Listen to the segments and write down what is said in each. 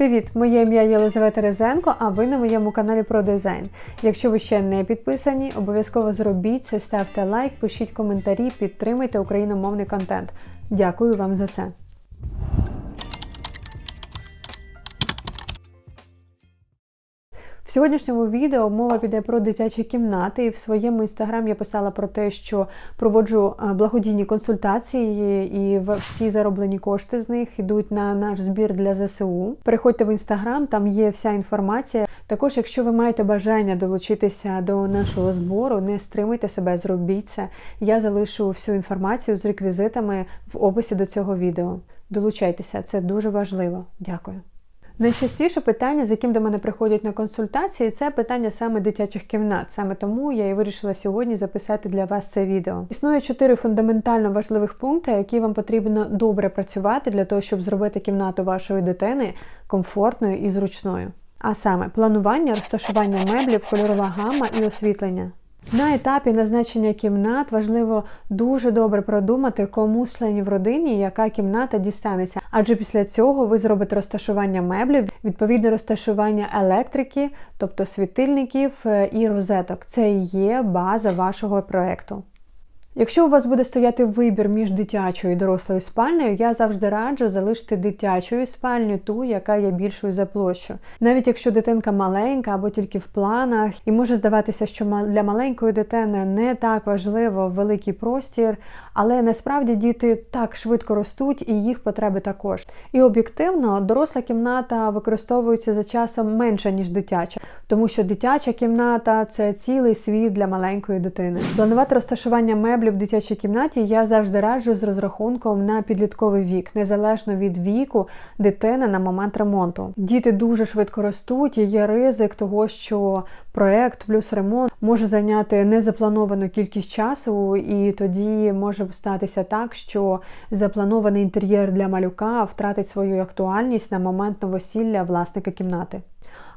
Привіт! Моє ім'я Єлизавета Резенко, а ви на моєму каналі про дизайн. Якщо ви ще не підписані, обов'язково зробіть це, ставте лайк, пишіть коментарі, підтримуйте україномовний контент. Дякую вам за це. В сьогоднішньому відео мова піде про дитячі кімнати. І в своєму інстаграм я писала про те, що проводжу е, благодійні консультації, і всі зароблені кошти з них йдуть на наш збір для ЗСУ. Переходьте в інстаграм, там є вся інформація. Також, якщо ви маєте бажання долучитися до нашого збору, не стримуйте себе, зробіть це. Я залишу всю інформацію з реквізитами в описі до цього відео. Долучайтеся, це дуже важливо. Дякую. Найчастіше питання, з яким до мене приходять на консультації, це питання саме дитячих кімнат. Саме тому я і вирішила сьогодні записати для вас це відео. Існує чотири фундаментально важливих пункти, які вам потрібно добре працювати для того, щоб зробити кімнату вашої дитини комфортною і зручною. А саме планування, розташування меблів, кольорова гама і освітлення. На етапі назначення кімнат важливо дуже добре продумати, кому з членів родині яка кімната дістанеться. Адже після цього ви зробите розташування меблів, відповідне розташування електрики, тобто світильників е, і розеток. Це і є база вашого проекту. Якщо у вас буде стояти вибір між дитячою і дорослою спальнею, я завжди раджу залишити дитячою спальню ту, яка є більшою за площу. Навіть якщо дитинка маленька або тільки в планах, і може здаватися, що для маленької дитини не так важливо великий простір, але насправді діти так швидко ростуть і їх потреби також. І об'єктивно, доросла кімната використовується за часом менше, ніж дитяча, тому що дитяча кімната це цілий світ для маленької дитини. Планувати розташування меблів в дитячій кімнаті я завжди раджу з розрахунком на підлітковий вік, незалежно від віку дитини на момент ремонту. Діти дуже швидко ростуть, і є ризик того, що проект плюс ремонт може зайняти незаплановану кількість часу, і тоді може статися так, що запланований інтер'єр для малюка втратить свою актуальність на момент новосілля власника кімнати.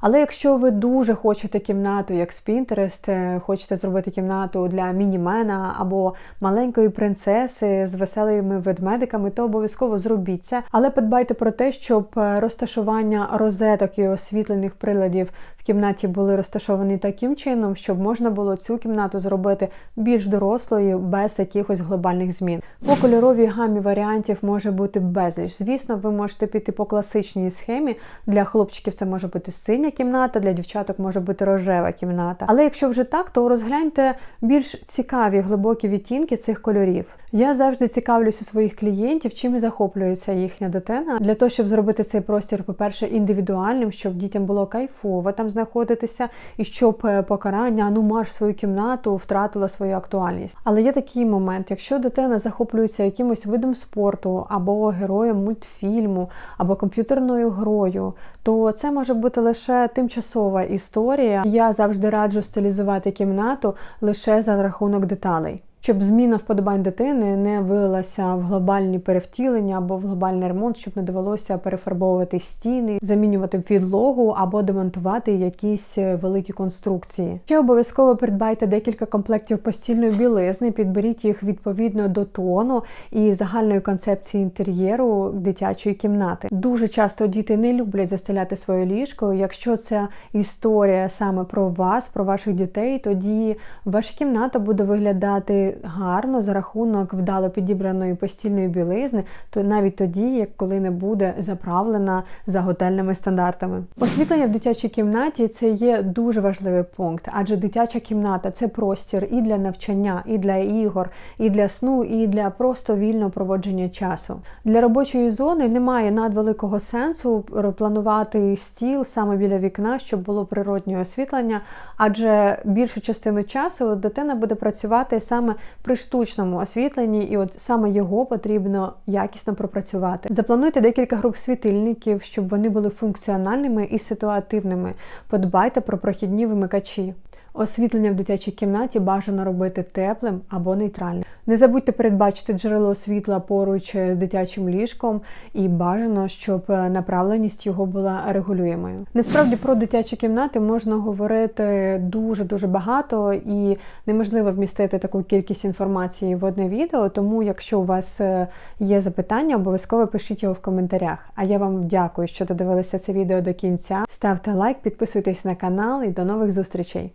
Але якщо ви дуже хочете кімнату, як з Pinterest, е, хочете зробити кімнату для мінімена або маленької принцеси з веселими ведмедиками, то обов'язково зробіть це. Але подбайте про те, щоб е, розташування розеток і освітлених приладів в кімнаті були розташовані таким чином, щоб можна було цю кімнату зробити більш дорослою без якихось глобальних змін. По кольоровій гамі варіантів може бути безліч. Звісно, ви можете піти по класичній схемі. Для хлопчиків це може бути синя кімната, для дівчаток може бути рожева кімната. Але якщо вже так, то розгляньте більш цікаві глибокі відтінки цих кольорів. Я завжди цікавлюся своїх клієнтів, чим захоплюється їхня дитина, для того, щоб зробити цей простір, по-перше, індивідуальним, щоб дітям було кайфово там знаходитися, і щоб е, покарання, ну марш свою кімнату втратило свою актуальність. Але є такий момент, якщо дитина захоплюється якимось видом спорту або героєм мультфільму, або комп'ютерною грою, то це може бути лише тимчасова історія. Я завжди раджу стилізувати кімнату лише за рахунок деталей. Щоб зміна вподобань дитини не вилилася в глобальні перевтілення або в глобальний ремонт, щоб не довелося перефарбовувати стіни, замінювати підлогу або демонтувати якісь е, великі конструкції. Ще обов'язково придбайте декілька комплектів постільної білизни, підберіть їх відповідно до тону і загальної концепції інтер'єру дитячої кімнати. Дуже часто діти не люблять застеляти своє ліжко. Якщо це історія саме про вас, про ваших дітей, тоді ваша кімната буде виглядати гарно за рахунок вдало підібраної постільної білизни, то навіть тоді, як коли не буде заправлена за готельними стандартами. Освітлення в дитячій кімнаті це є дуже важливий пункт, адже дитяча кімната це простір і для навчання, і для ігор, і для сну, і для просто вільного проводження часу. Для робочої зони немає надвеликого сенсу планувати стіл саме біля вікна, щоб було природнє освітлення, адже більшу частину часу дитина буде працювати саме при штучному освітленні, і от саме його потрібно якісно пропрацювати. Заплануйте декілька груп світильників, щоб вони були функціональними і ситуативними. Подбайте про прохідні вимикачі. Освітлення в дитячій кімнаті бажано робити теплим або нейтральним. Не забудьте передбачити джерело світла поруч з дитячим ліжком, і бажано, щоб направленість його була регулюємою. Насправді про дитячі кімнати можна говорити дуже дуже багато і неможливо вмістити таку кількість інформації в одне відео. Тому, якщо у вас е, є запитання, обов'язково пишіть його в коментарях. А я вам дякую, що додивилися це відео до кінця. Ставте лайк, підписуйтесь на канал і до нових зустрічей.